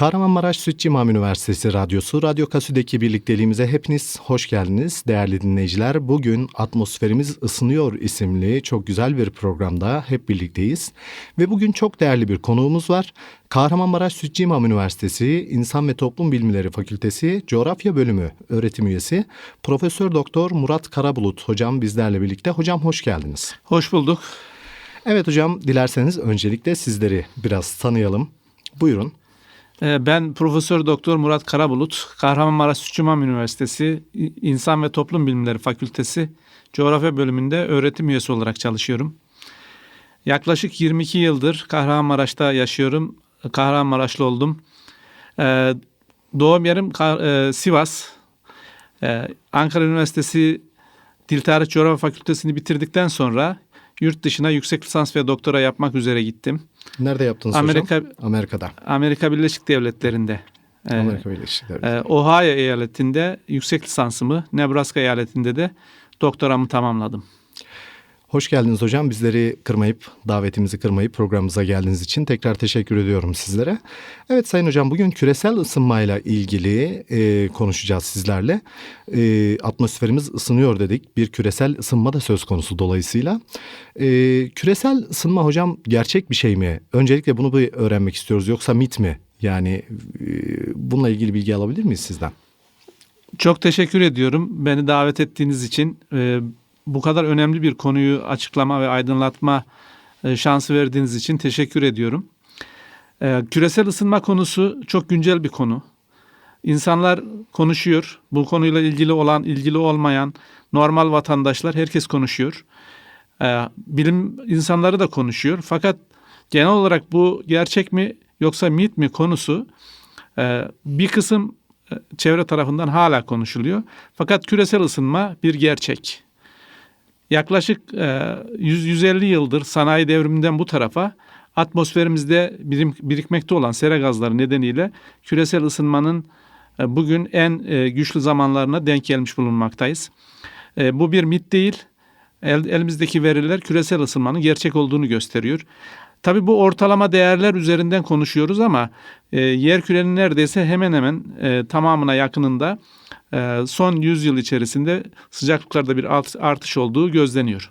Kahramanmaraş Sütçü İmam Üniversitesi Radyosu Radyo Kasü'deki birlikteliğimize hepiniz hoş geldiniz değerli dinleyiciler. Bugün Atmosferimiz Isınıyor isimli çok güzel bir programda hep birlikteyiz. Ve bugün çok değerli bir konuğumuz var. Kahramanmaraş Sütçü İmam Üniversitesi İnsan ve Toplum Bilimleri Fakültesi Coğrafya Bölümü öğretim üyesi Profesör Doktor Murat Karabulut hocam bizlerle birlikte. Hocam hoş geldiniz. Hoş bulduk. Evet hocam dilerseniz öncelikle sizleri biraz tanıyalım. Buyurun. Ee, Ben Profesör Doktor Murat Karabulut, Kahramanmaraş Sütçüman Üniversitesi İnsan ve Toplum Bilimleri Fakültesi Coğrafya Bölümünde öğretim üyesi olarak çalışıyorum. Yaklaşık 22 yıldır Kahramanmaraş'ta yaşıyorum. Kahramanmaraşlı oldum. Ee, Doğum yerim e, Sivas. Ee, Ankara Üniversitesi Dil Tarih Coğrafya Fakültesini bitirdikten sonra yurt dışına yüksek lisans ve doktora yapmak üzere gittim. Nerede yaptınız Amerika- hocam? Amerika'da. Amerika Birleşik Devletleri'nde. e, Amerika Birleşik Devletleri. e, Ohio eyaletinde yüksek lisansımı, Nebraska eyaletinde de doktoramı tamamladım. Hoş geldiniz hocam. Bizleri kırmayıp, davetimizi kırmayıp programımıza geldiğiniz için tekrar teşekkür ediyorum sizlere. Evet Sayın Hocam bugün küresel ısınmayla ilgili e, konuşacağız sizlerle. E, atmosferimiz ısınıyor dedik. Bir küresel ısınma da söz konusu dolayısıyla. E, küresel ısınma hocam gerçek bir şey mi? Öncelikle bunu bir öğrenmek istiyoruz. Yoksa mit mi? Yani e, bununla ilgili bilgi alabilir miyiz sizden? Çok teşekkür ediyorum beni davet ettiğiniz için. E, bu kadar önemli bir konuyu açıklama ve aydınlatma e, şansı verdiğiniz için teşekkür ediyorum. E, küresel ısınma konusu çok güncel bir konu. İnsanlar konuşuyor. Bu konuyla ilgili olan, ilgili olmayan normal vatandaşlar herkes konuşuyor. E, bilim insanları da konuşuyor. Fakat genel olarak bu gerçek mi yoksa mit mi konusu bir kısım çevre tarafından hala konuşuluyor. Fakat küresel ısınma bir gerçek. Yaklaşık e, 100 150 yıldır sanayi devriminden bu tarafa atmosferimizde birikmekte olan sera gazları nedeniyle küresel ısınmanın e, bugün en e, güçlü zamanlarına denk gelmiş bulunmaktayız. E, bu bir mit değil. El, elimizdeki veriler küresel ısınmanın gerçek olduğunu gösteriyor. Tabii bu ortalama değerler üzerinden konuşuyoruz ama e, yer kürenin neredeyse hemen hemen e, tamamına yakınında e, son 100 yıl içerisinde sıcaklıklarda bir art- artış olduğu gözleniyor.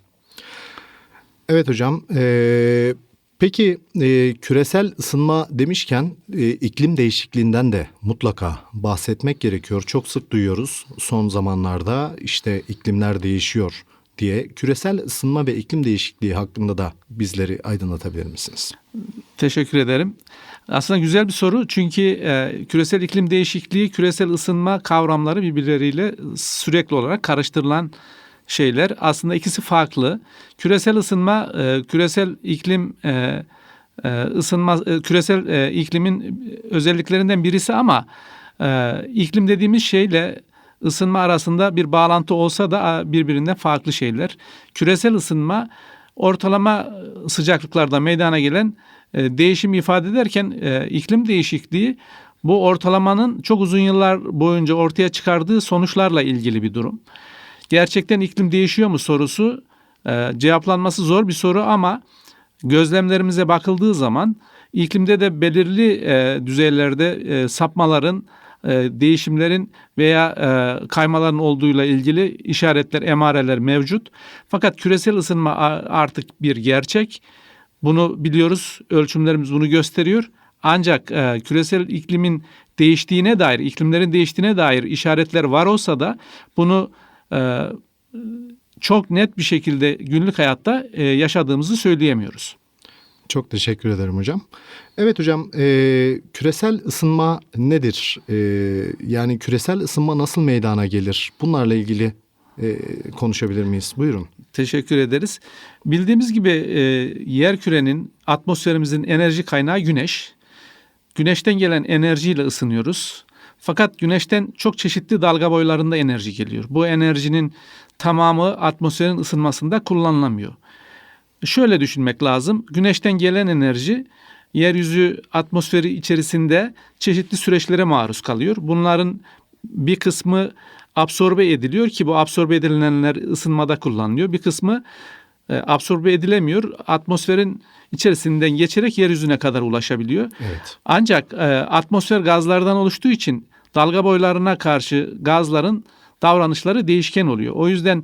Evet hocam. Ee, peki e, küresel ısınma demişken e, iklim değişikliğinden de mutlaka bahsetmek gerekiyor. Çok sık duyuyoruz son zamanlarda işte iklimler değişiyor diye. Küresel ısınma ve iklim değişikliği hakkında da bizleri aydınlatabilir misiniz? Teşekkür ederim. Aslında güzel bir soru çünkü e, küresel iklim değişikliği, küresel ısınma kavramları birbirleriyle sürekli olarak karıştırılan şeyler. Aslında ikisi farklı. Küresel ısınma, e, küresel iklim e, e, ısınma, e, küresel e, iklimin özelliklerinden birisi ama e, iklim dediğimiz şeyle ısınma arasında bir bağlantı olsa da birbirinden farklı şeyler. Küresel ısınma ortalama sıcaklıklarda meydana gelen e, değişim ifade ederken e, iklim değişikliği bu ortalamanın çok uzun yıllar boyunca ortaya çıkardığı sonuçlarla ilgili bir durum. Gerçekten iklim değişiyor mu sorusu e, cevaplanması zor bir soru ama gözlemlerimize bakıldığı zaman iklimde de belirli düzeylerde sapmaların, değişimlerin veya kaymaların olduğuyla ilgili işaretler, emareler mevcut. Fakat küresel ısınma artık bir gerçek. Bunu biliyoruz, ölçümlerimiz bunu gösteriyor. Ancak e, küresel iklimin değiştiğine dair, iklimlerin değiştiğine dair işaretler var olsa da bunu e, çok net bir şekilde günlük hayatta e, yaşadığımızı söyleyemiyoruz. Çok teşekkür ederim hocam. Evet hocam e, küresel ısınma nedir? E, yani küresel ısınma nasıl meydana gelir? Bunlarla ilgili e, konuşabilir miyiz? Buyurun. Teşekkür ederiz. Bildiğimiz gibi e, yer kürenin atmosferimizin enerji kaynağı güneş. Güneşten gelen enerjiyle ısınıyoruz. Fakat güneşten çok çeşitli dalga boylarında enerji geliyor. Bu enerjinin tamamı atmosferin ısınmasında kullanılamıyor. Şöyle düşünmek lazım. Güneşten gelen enerji yeryüzü atmosferi içerisinde çeşitli süreçlere maruz kalıyor. Bunların bir kısmı absorbe ediliyor ki bu absorbe edilenler ısınmada kullanılıyor. Bir kısmı e, absorbe edilemiyor. Atmosferin içerisinden geçerek yeryüzüne kadar ulaşabiliyor. Evet. Ancak e, atmosfer gazlardan oluştuğu için dalga boylarına karşı gazların davranışları değişken oluyor. O yüzden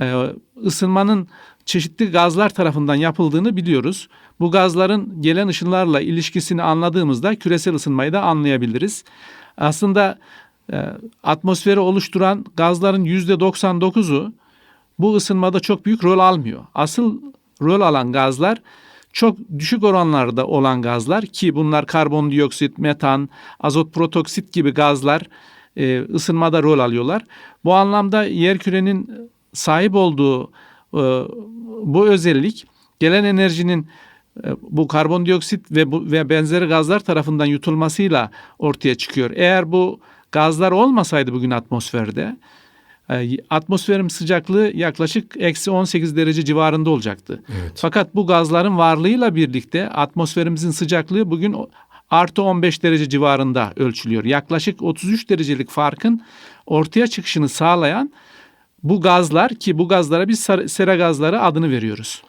e, ısınmanın çeşitli gazlar tarafından yapıldığını biliyoruz. Bu gazların gelen ışınlarla ilişkisini anladığımızda küresel ısınmayı da anlayabiliriz. Aslında atmosferi oluşturan gazların %99'u bu ısınmada çok büyük rol almıyor. Asıl rol alan gazlar çok düşük oranlarda olan gazlar ki bunlar karbondioksit, metan, azot protoksit gibi gazlar e, ısınmada rol alıyorlar. Bu anlamda yerkürenin sahip olduğu e, bu özellik gelen enerjinin e, bu karbondioksit ve bu ve benzeri gazlar tarafından yutulmasıyla ortaya çıkıyor. Eğer bu gazlar olmasaydı bugün atmosferde e, atmosferin sıcaklığı yaklaşık eksi 18 derece civarında olacaktı. Evet. Fakat bu gazların varlığıyla birlikte atmosferimizin sıcaklığı bugün artı 15 derece civarında ölçülüyor. Yaklaşık 33 derecelik farkın ortaya çıkışını sağlayan bu gazlar ki bu gazlara biz sera- sera gazları adını veriyoruz.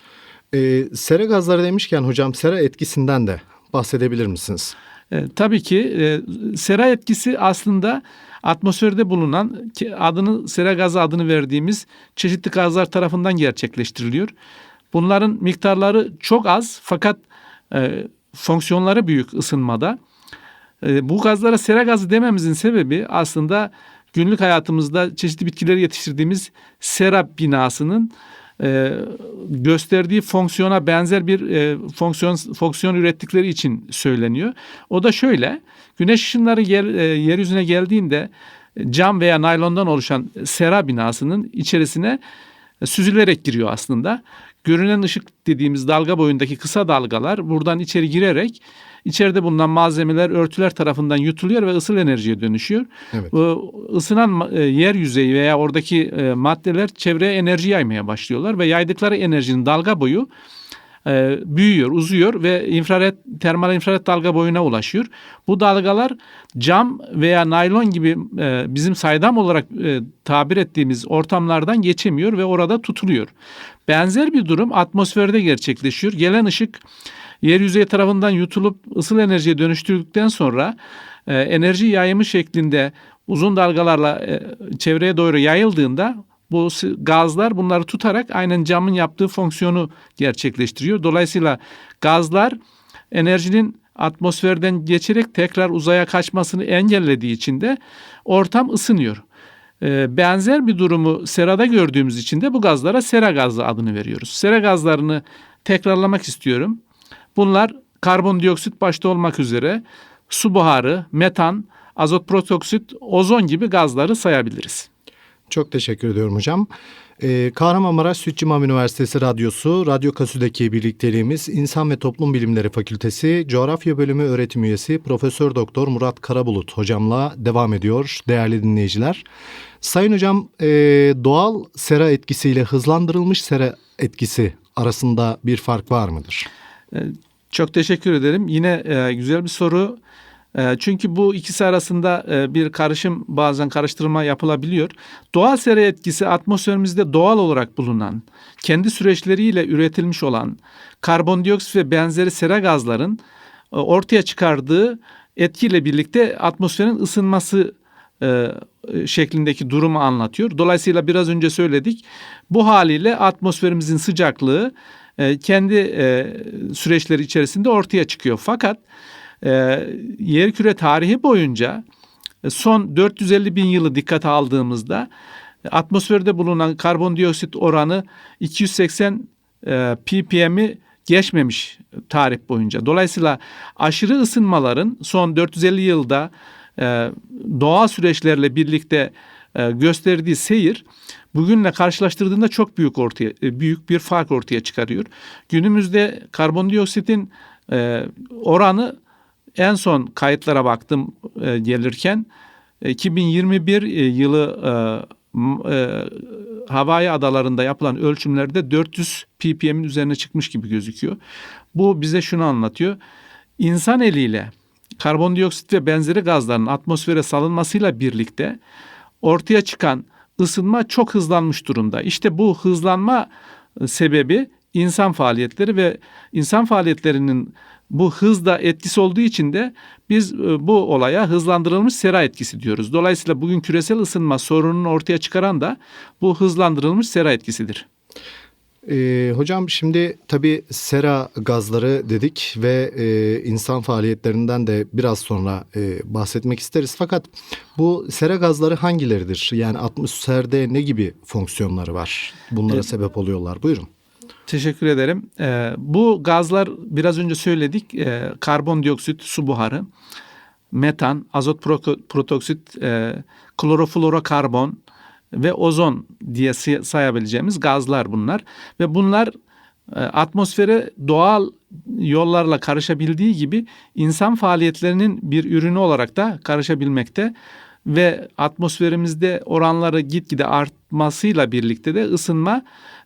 Ee, sera gazları demişken hocam sera etkisinden de bahsedebilir misiniz? E, tabii ki e, sera etkisi aslında atmosferde bulunan adını sera gazı adını verdiğimiz çeşitli gazlar tarafından gerçekleştiriliyor. Bunların miktarları çok az fakat e, fonksiyonları büyük ısınmada. E, bu gazlara sera gazı dememizin sebebi aslında günlük hayatımızda çeşitli bitkileri yetiştirdiğimiz sera binasının e, gösterdiği fonksiyona benzer bir e, fonksiyon fonksiyon ürettikleri için söyleniyor. O da şöyle: güneş ışınları gel, e, yeryüzüne geldiğinde cam veya naylondan oluşan sera binasının içerisine süzülerek giriyor aslında. Görünen ışık dediğimiz dalga boyundaki kısa dalgalar buradan içeri girerek içeride bulunan malzemeler örtüler tarafından yutuluyor ve ısıl enerjiye dönüşüyor. Evet. Bu ısınan ma- e, yer yüzeyi veya oradaki e, maddeler çevreye enerji yaymaya başlıyorlar ve yaydıkları enerjinin dalga boyu e, büyüyor, uzuyor ve infrared termal infrared dalga boyuna ulaşıyor. Bu dalgalar cam veya naylon gibi e, bizim saydam olarak e, tabir ettiğimiz ortamlardan geçemiyor ve orada tutuluyor. Benzer bir durum atmosferde gerçekleşiyor. Gelen ışık yer yüzeyi tarafından yutulup ısıl enerjiye dönüştürdükten sonra e, enerji yayımı şeklinde uzun dalgalarla e, çevreye doğru yayıldığında bu gazlar bunları tutarak aynen camın yaptığı fonksiyonu gerçekleştiriyor. Dolayısıyla gazlar enerjinin atmosferden geçerek tekrar uzaya kaçmasını engellediği için de ortam ısınıyor. Ee, Benzer bir durumu serada gördüğümüz için de bu gazlara sera gazı adını veriyoruz. Sera gazlarını tekrarlamak istiyorum. Bunlar karbondioksit başta olmak üzere su buharı, metan, azot protoksit, ozon gibi gazları sayabiliriz. Çok teşekkür ediyorum hocam. Ee, Kahramanmaraş Süt İmam Üniversitesi Radyosu, Radyo Kasü'deki birlikteliğimiz İnsan ve Toplum Bilimleri Fakültesi Coğrafya Bölümü öğretim üyesi Profesör Doktor Murat Karabulut hocamla devam ediyor değerli dinleyiciler. Sayın hocam e, doğal sera etkisiyle hızlandırılmış sera etkisi arasında bir fark var mıdır? Çok teşekkür ederim. Yine e, güzel bir soru. E, çünkü bu ikisi arasında e, bir karışım bazen karıştırma yapılabiliyor. Doğal sera etkisi atmosferimizde doğal olarak bulunan, kendi süreçleriyle üretilmiş olan karbondioksit ve benzeri sera gazların e, ortaya çıkardığı etkiyle birlikte atmosferin ısınması e, şeklindeki durumu anlatıyor. Dolayısıyla biraz önce söyledik. Bu haliyle atmosferimizin sıcaklığı e, kendi e, süreçleri içerisinde ortaya çıkıyor. Fakat e, yerküre tarihi boyunca e, son 450 bin yılı dikkate aldığımızda e, atmosferde bulunan karbondioksit oranı 280 e, ppm'i geçmemiş tarih boyunca. Dolayısıyla aşırı ısınmaların son 450 yılda e, doğal süreçlerle birlikte gösterdiği seyir bugünle karşılaştırdığında çok büyük ortaya e, büyük bir fark ortaya çıkarıyor. Günümüzde karbondioksitin e, oranı en son kayıtlara baktım e, gelirken e, 2021 e, yılı e, e, Hawaii adalarında yapılan ölçümlerde 400 ppm'in üzerine çıkmış gibi gözüküyor. Bu bize şunu anlatıyor. İnsan eliyle karbondioksit ve benzeri gazların atmosfere salınmasıyla birlikte ortaya çıkan ısınma çok hızlanmış durumda. İşte bu hızlanma e, sebebi insan faaliyetleri ve insan faaliyetlerinin bu hızda etkisi olduğu için de biz e, bu olaya hızlandırılmış sera etkisi diyoruz. Dolayısıyla bugün küresel ısınma sorununu ortaya çıkaran da bu hızlandırılmış sera etkisidir. Ee, hocam şimdi tabii sera gazları dedik ve e, insan faaliyetlerinden de biraz sonra e, bahsetmek isteriz. Fakat bu sera gazları hangileridir? Yani atmosferde ne gibi fonksiyonları var? Bunlara Evet. sebep oluyorlar. Buyurun. Teşekkür ederim. Ee, bu gazlar biraz önce söyledik. Ee, karbondioksit, su buharı, metan, azot protoksit, e, kloroflorokarbon ve ozon diye say- sayabileceğimiz gazlar bunlar. Ve bunlar e, atmosfere doğal yollarla karışabildiği gibi insan faaliyetlerinin bir ürünü olarak da karışabilmekte ve atmosferimizde oranları gitgide artmasıyla birlikte de ısınma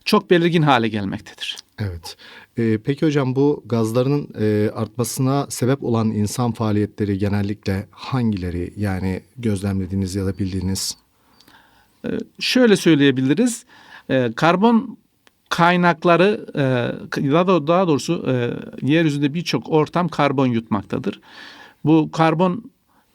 çok belirgin hale gelmektedir. Evet. Ee, peki hocam bu gazların e, artmasına sebep olan insan faaliyetleri genellikle hangileri? Yani gözlemlediğiniz ya da bildiğiniz? Ee, Şöyle söyleyebiliriz. Ee, Karbon kaynakları e, daha da- daha doğrusu e, yeryüzünde birçok ortam karbon yutmaktadır. Bu karbon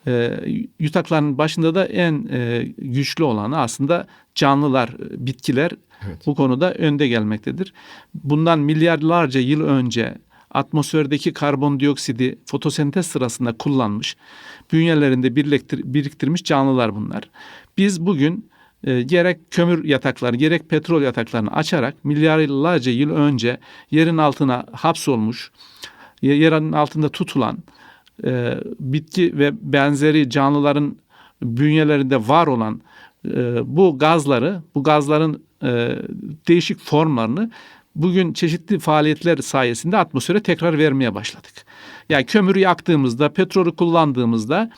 e, yutaklarının başında da en e, güçlü olanı aslında canlılar, bitkiler Evet. bu konuda önde gelmektedir. Bundan milyarlarca yıl önce atmosferdeki karbondioksidi fotosentez sırasında kullanmış, bünyelerinde biriktir, biriktirmiş canlılar bunlar. Biz bugün e, gerek kömür yatakları gerek petrol yataklarını açarak milyarlarca yıl önce yerin altına hapsolmuş, ye- yerin altında tutulan e, bitki ve benzeri canlıların bünyelerinde var olan e, bu gazları, bu gazların e, değişik formlarını bugün çeşitli faaliyetler sayesinde atmosfere tekrar vermeye başladık. Yani kömürü yaktığımızda, petrolü kullandığımızda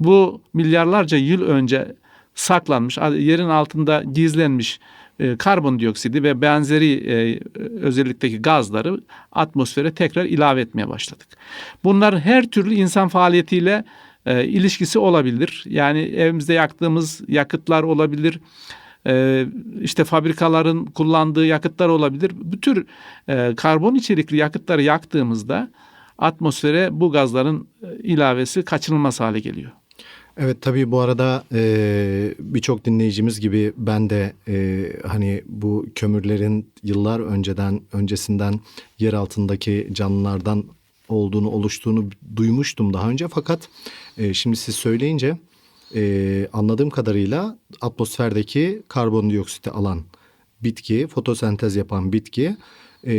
bu milyarlarca yıl önce saklanmış, yerin altında gizlenmiş e, karbondioksidi ve benzeri e, özellikteki gazları atmosfere tekrar ilave etmeye başladık. Bunların her türlü insan faaliyetiyle e, ilişkisi olabilir. Yani evimizde yaktığımız yakıtlar olabilir. E, işte fabrikaların kullandığı yakıtlar olabilir. Bu tür e, karbon içerikli yakıtları yaktığımızda atmosfere bu gazların e, ilavesi kaçınılmaz hale geliyor. Evet tabii bu arada e, birçok dinleyicimiz gibi ben de e, hani bu kömürlerin yıllar önceden öncesinden yer altındaki canlılardan olduğunu oluştuğunu duymuştum daha önce. Fakat e, şimdi siz söyleyince e, anladığım kadarıyla atmosferdeki karbondioksiti alan bitki fotosentez yapan bitki e,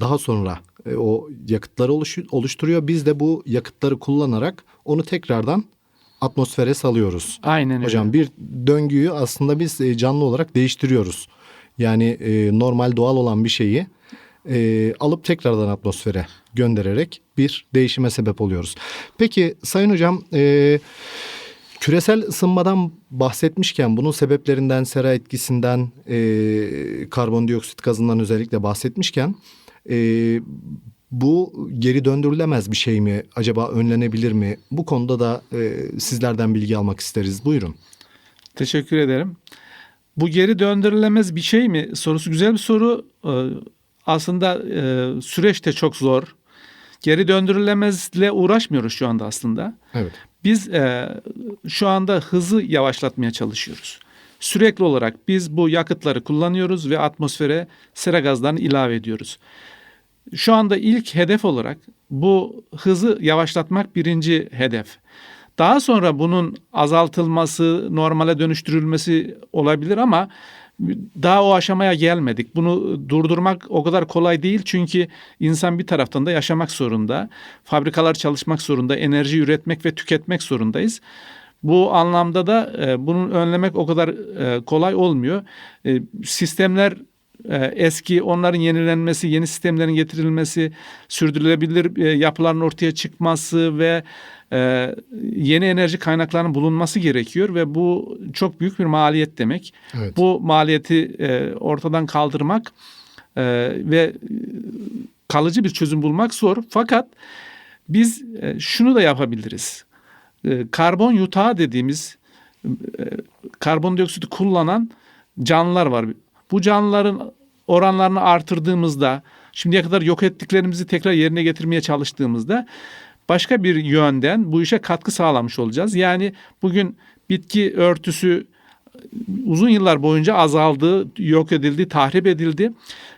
daha sonra e, o yakıtları oluşu- oluşturuyor. Biz de bu yakıtları kullanarak onu tekrardan atmosfere salıyoruz. Aynen öyle. Hocam bir döngüyü aslında biz e, canlı olarak değiştiriyoruz. Yani e, normal doğal olan bir şeyi e, alıp tekrardan atmosfere göndererek bir değişime sebep oluyoruz. Peki Sayın Hocam e, küresel ısınmadan bahsetmişken bunun sebeplerinden sera etkisinden e, karbondioksit gazından özellikle bahsetmişken e, bu geri döndürülemez bir şey mi? Acaba önlenebilir mi? Bu konuda da e, sizlerden bilgi almak isteriz. Buyurun. Teşekkür ederim. Bu geri döndürülemez bir şey mi? Sorusu güzel bir soru. Ee, Aslında e, süreç de çok zor. Geri döndürülemezle uğraşmıyoruz şu anda aslında. Evet. Biz e, şu anda hızı yavaşlatmaya çalışıyoruz. Sürekli olarak biz bu yakıtları kullanıyoruz ve atmosfere sera gazlarını ilave ediyoruz. Şu anda ilk hedef olarak bu hızı yavaşlatmak birinci hedef. Daha sonra bunun azaltılması, normale dönüştürülmesi olabilir ama daha o aşamaya gelmedik. Bunu durdurmak o kadar kolay değil çünkü insan bir taraftan da yaşamak zorunda. Fabrikalar çalışmak zorunda, enerji üretmek ve tüketmek zorundayız. Bu anlamda da e, bunun önlemek o kadar e, kolay olmuyor. E, sistemler eski, onların yenilenmesi, yeni sistemlerin getirilmesi, sürdürülebilir e, yapıların ortaya çıkması ve e, yeni enerji kaynaklarının bulunması gerekiyor ve bu çok büyük bir maliyet demek. Evet. Bu maliyeti e, ortadan kaldırmak ve kalıcı bir çözüm bulmak zor. Fakat biz şunu da yapabiliriz. Karbon yutağı dediğimiz karbondioksiti kullanan canlılar var. Bu canlıların oranlarını artırdığımızda şimdiye kadar yok ettiklerimizi tekrar yerine getirmeye çalıştığımızda başka bir yönden bu işe katkı sağlamış olacağız. Yani bugün bitki örtüsü uzun yıllar boyunca azaldı, yok edildi, tahrip edildi.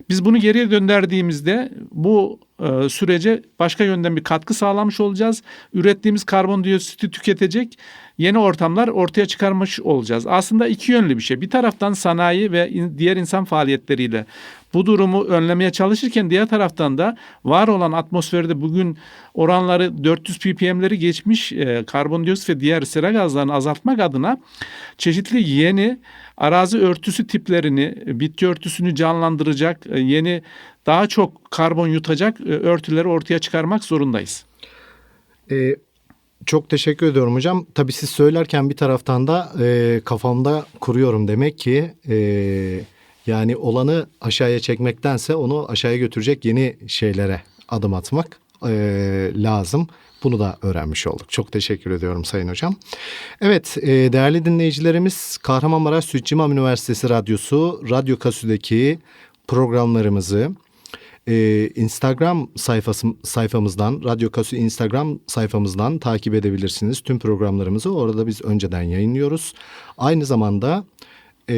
Biz bunu geriye döndürdüğümüzde bu e, sürece başka yönden bir katkı sağlamış olacağız. Ürettiğimiz karbondioksiti tüketecek yeni ortamlar ortaya çıkarmış olacağız. Aslında iki yönlü bir şey. Bir taraftan sanayi ve diğer insan faaliyetleriyle bu durumu önlemeye çalışırken diğer taraftan da var olan atmosferde bugün oranları 400 ppm'leri geçmiş e, karbondioksit ve diğer sera gazlarını azaltmak adına çeşitli yeni arazi örtüsü tiplerini, bitki örtüsünü canlandıracak, e, yeni daha çok karbon yutacak e, örtüleri ortaya çıkarmak zorundayız. Ee, çok teşekkür ediyorum hocam. Tabii siz söylerken bir taraftan da e, kafamda kuruyorum demek ki e, yani olanı aşağıya çekmektense onu aşağıya götürecek yeni şeylere adım atmak e, lazım. Bunu da öğrenmiş olduk. Çok teşekkür ediyorum Sayın Hocam. Evet e, değerli dinleyicilerimiz Kahramanmaraş Sütçü Üniversitesi Radyosu Radyo Kasü'deki programlarımızı ee, Instagram sayfası sayfamızdan Radyo Kasu Instagram sayfamızdan takip edebilirsiniz tüm programlarımızı orada biz önceden yayınlıyoruz. Aynı zamanda e,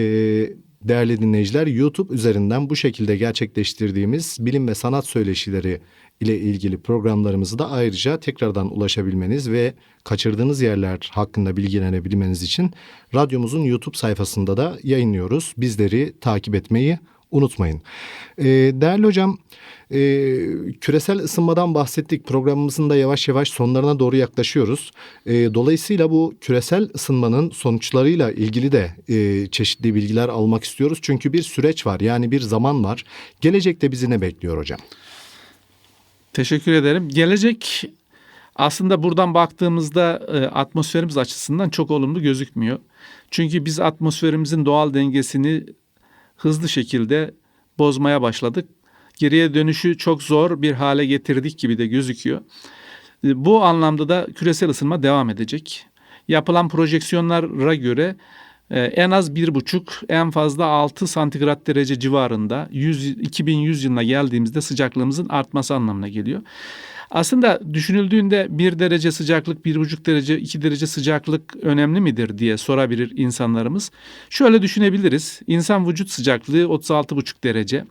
değerli dinleyiciler YouTube üzerinden bu şekilde gerçekleştirdiğimiz bilim ve sanat söyleşileri ile ilgili programlarımızı da ayrıca tekrardan ulaşabilmeniz ve kaçırdığınız yerler hakkında bilgilenebilmeniz için radyomuzun YouTube sayfasında da yayınlıyoruz. Bizleri takip etmeyi unutmayın. Ee, değerli hocam, e, küresel ısınmadan bahsettik. Programımızın da yavaş yavaş sonlarına doğru yaklaşıyoruz. E, dolayısıyla bu küresel ısınmanın sonuçlarıyla ilgili de e, çeşitli bilgiler almak istiyoruz. Çünkü bir süreç var, yani bir zaman var. Gelecekte bizi ne bekliyor hocam? Teşekkür ederim. Gelecek aslında buradan baktığımızda e, atmosferimiz açısından çok olumlu gözükmüyor. Çünkü biz atmosferimizin doğal dengesini hızlı şekilde bozmaya başladık. Geriye dönüşü çok zor bir hale getirdik gibi de gözüküyor. E, Bu anlamda da küresel ısınma devam edecek. Yapılan projeksiyonlara göre e, en az bir buçuk, en fazla 6 santigrat derece civarında 100, 2100 yılına geldiğimizde sıcaklığımızın artması anlamına geliyor. Aslında düşünüldüğünde bir derece sıcaklık, bir buçuk derece, iki derece sıcaklık önemli midir diye sorabilir insanlarımız. Şöyle düşünebiliriz. İnsan vücut sıcaklığı 36,5 derece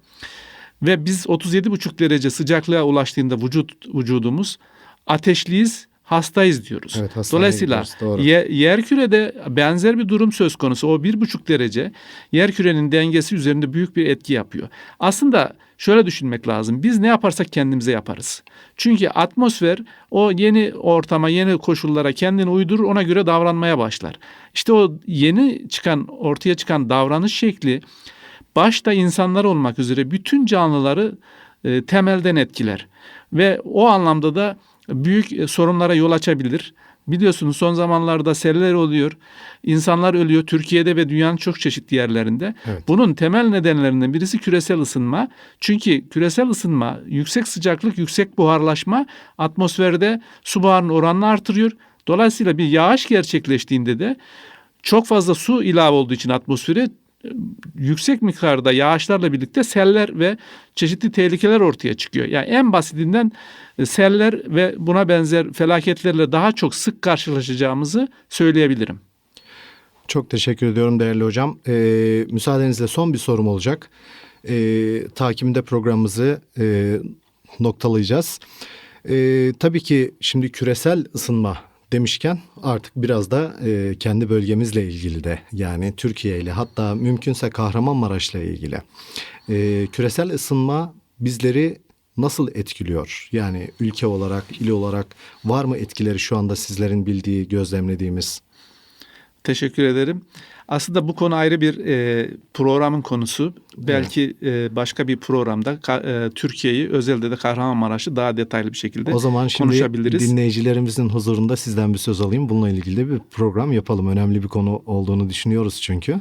ve biz 37,5 derece sıcaklığa ulaştığında vücut vücudumuz ateşliyiz, hastayız diyoruz. Evet, Dolayısıyla ye- yer kürede benzer bir durum söz konusu. O bir buçuk derece yer kürenin dengesi üzerinde büyük bir etki yapıyor. Aslında şöyle düşünmek lazım. Biz ne yaparsak kendimize yaparız. Çünkü atmosfer o yeni ortama, yeni koşullara kendini uydurur, ona göre davranmaya başlar. İşte o yeni çıkan, ortaya çıkan davranış şekli başta insanlar olmak üzere bütün canlıları e, temelden etkiler. Ve o anlamda da büyük e, sorunlara yol açabilir. Biliyorsunuz son zamanlarda seller oluyor. İnsanlar ölüyor Türkiye'de ve dünyanın çok çeşitli yerlerinde. Evet. Bunun temel nedenlerinden birisi küresel ısınma. Çünkü küresel ısınma, yüksek sıcaklık, yüksek buharlaşma atmosferde su buharının oranını artırıyor. Dolayısıyla bir yağış gerçekleştiğinde de çok fazla su ilave olduğu için atmosfere yüksek miktarda yağışlarla birlikte seller ve çeşitli tehlikeler ortaya çıkıyor. Yani en basitinden e, seller ve buna benzer felaketlerle daha çok sık karşılaşacağımızı söyleyebilirim. Çok teşekkür ediyorum değerli hocam. Ee, müsaadenizle son bir sorum olacak. Ee, takimde programımızı e, noktalayacağız. Ee, tabii ki şimdi küresel ısınma demişken artık biraz da e, kendi bölgemizle ilgili de yani Türkiye ile hatta mümkünse Kahramanmaraş'la ilgili. Ee, küresel ısınma bizleri nasıl etkiliyor? Yani ülke olarak, il olarak var mı etkileri şu anda sizlerin bildiği, gözlemlediğimiz? Teşekkür ederim. Aslında bu konu ayrı bir e, programın konusu. Belki e, başka bir programda ka- e, Türkiye'yi özellikle de Kahramanmaraş'ı daha detaylı bir şekilde O zaman şimdi konuşabiliriz. dinleyicilerimizin huzurunda sizden bir söz alayım. Bununla ilgili de bir program yapalım. Önemli bir konu olduğunu düşünüyoruz çünkü.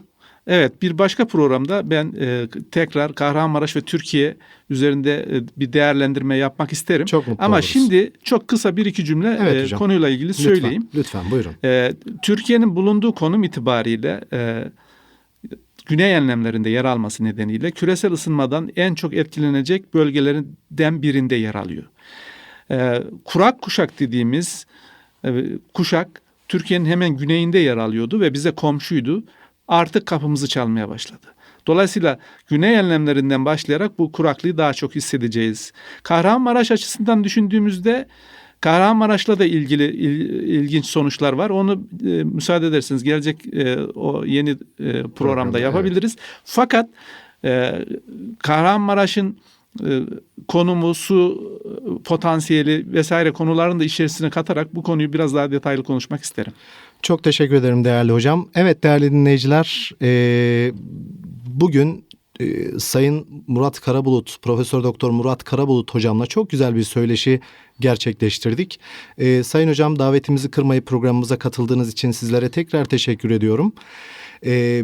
Evet bir başka programda ben e, tekrar Kahramanmaraş ve Türkiye üzerinde e, bir değerlendirme yapmak isterim. Çok mutlu Ama oluruz. şimdi çok kısa bir iki cümle Evet e, hocam. konuyla ilgili Lütfen, söyleyeyim. Lütfen buyurun. E, Türkiye'nin bulunduğu konum itibariyle e, güney enlemlerinde yer alması nedeniyle küresel ısınmadan en çok etkilenecek bölgelerinden birinde yer alıyor. Ee, kurak kuşak dediğimiz e, kuşak Türkiye'nin hemen güneyinde yer alıyordu ve bize komşuydu. Artık kapımızı çalmaya başladı. Dolayısıyla güney enlemlerinden başlayarak bu kuraklığı daha çok hissedeceğiz. Kahramanmaraş açısından düşündüğümüzde Kahramanmaraş'la da ilgili il- ilginç sonuçlar var. Onu e, müsaade ederseniz gelecek e, o yeni e, programda yapabiliriz. Fakat e, Kahramanmaraş'ın konumu, su potansiyeli vesaire konularını da içerisine katarak bu konuyu biraz daha detaylı konuşmak isterim. Çok teşekkür ederim değerli hocam. Evet değerli dinleyiciler, e, bugün e, Sayın Murat Karabulut, Profesör Doktor Murat Karabulut hocamla çok güzel bir söyleşi gerçekleştirdik. E, Sayın hocam davetimizi kırmayıp programımıza katıldığınız için sizlere tekrar teşekkür ediyorum.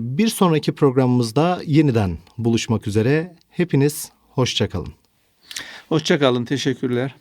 Bir sonraki programımızda yeniden buluşmak üzere. Hepiniz hoşçakalın. Hoşçakalın, teşekkürler.